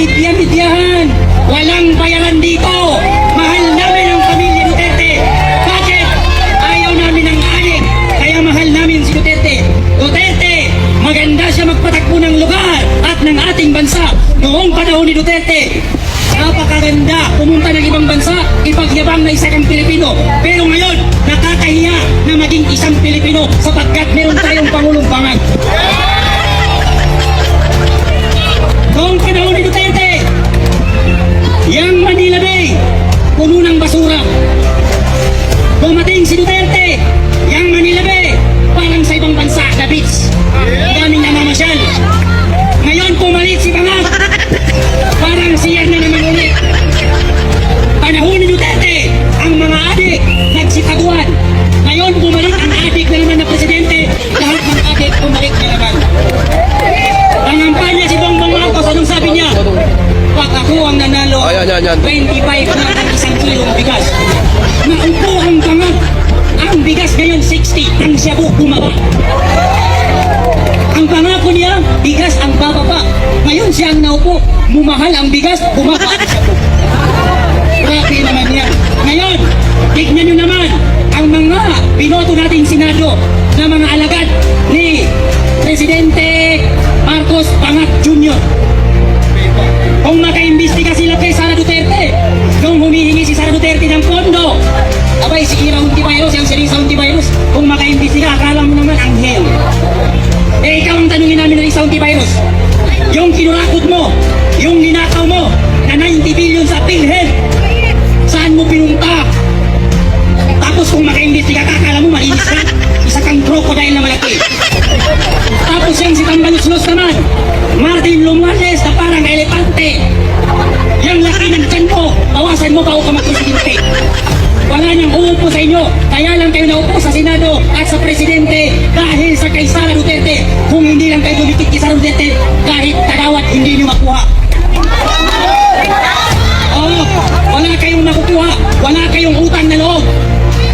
hinidyan-hidyahan. Walang bayaran dito. Mahal namin ang pamilya ni Duterte. Bakit? Ayaw namin ng anik. Kaya mahal namin si Duterte. Duterte, maganda siya magpatakbo ng lugar at ng ating bansa. Noong panahon ni Duterte, napakaganda. Pumunta ng ibang bansa, ipagyabang na isa kang Pilipino. Pero ngayon, nakakahiya na maging isang Pilipino sapagkat meron tayong Pangulong Bangag. Puno ng basura. Dumating si Duterte, yang Manila Bay, parang sa ibang bansa na beach. Ang daming namamasyal. Ngayon pumalit si Bangag, parang siya na naman ulit. Panahon ni Duterte, ang mga adik nagsitaguan. Ngayon bumalik ang adik na naman na presidente, lahat ng adik bumalik na naman. Nangampanya si Bongbong Marcos, anong sabi niya? Pag ako ang nanalo, Ayan, yan, yan. 25 na kilong bigas. Naupo ang bangag. Ang bigas ngayon 60, ang shabu bumaba. Ang pangako niya, bigas ang bababa. Ngayon siya ang naupo, mumahal ang bigas, bumaba ang shabu. Grabe naman yan. Ngayon, tignan nyo naman ang mga binoto nating Senado na mga alagad ni Presidente Marcos Pangat Jr. tanungin namin ng Risa Untivirus, yung kinurakot mo, yung ninakaw mo, na 90 billion sa PhilHealth, saan mo pinunta? Tapos kung makaimbestiga ka, akala mo malinis ka, isa kang crocodile na malaki. Tapos yan si Tambaluslos naman, Martin Lumales na parang elepante. Yang laki ng tiyan mo, bawasan mo bago ka magpresidente. Wala niyang uupo sa inyo, kaya lang kayo naupo sa Senado at sa Presidente dahil sa kay Sara Duterte. Kung hindi lang kayo dumikit kay Sara Duterte, kahit tagawat hindi niyo makuha. Oo, wala kayong nakukuha, wala kayong utang na loob.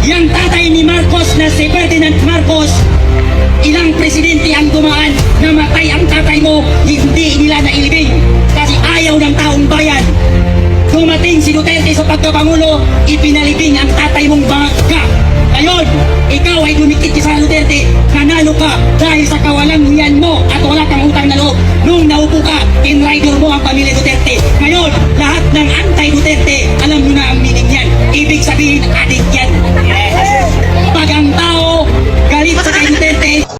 Yang tatay ni Marcos na si Ferdinand Marcos, ilang presidente ang dumaan, namatay ang tatay mo, hindi nila nailibing. dumating si Duterte sa pagkapangulo, ipinalibing ang tatay mong bangka. Ngayon, ikaw ay dumikit sa Duterte, nanalo ka dahil sa kawalang hiyan mo at wala kang utang na loob. Nung naupo ka, inrider mo ang pamilya Duterte. Ngayon, lahat ng anti-Duterte, alam mo na ang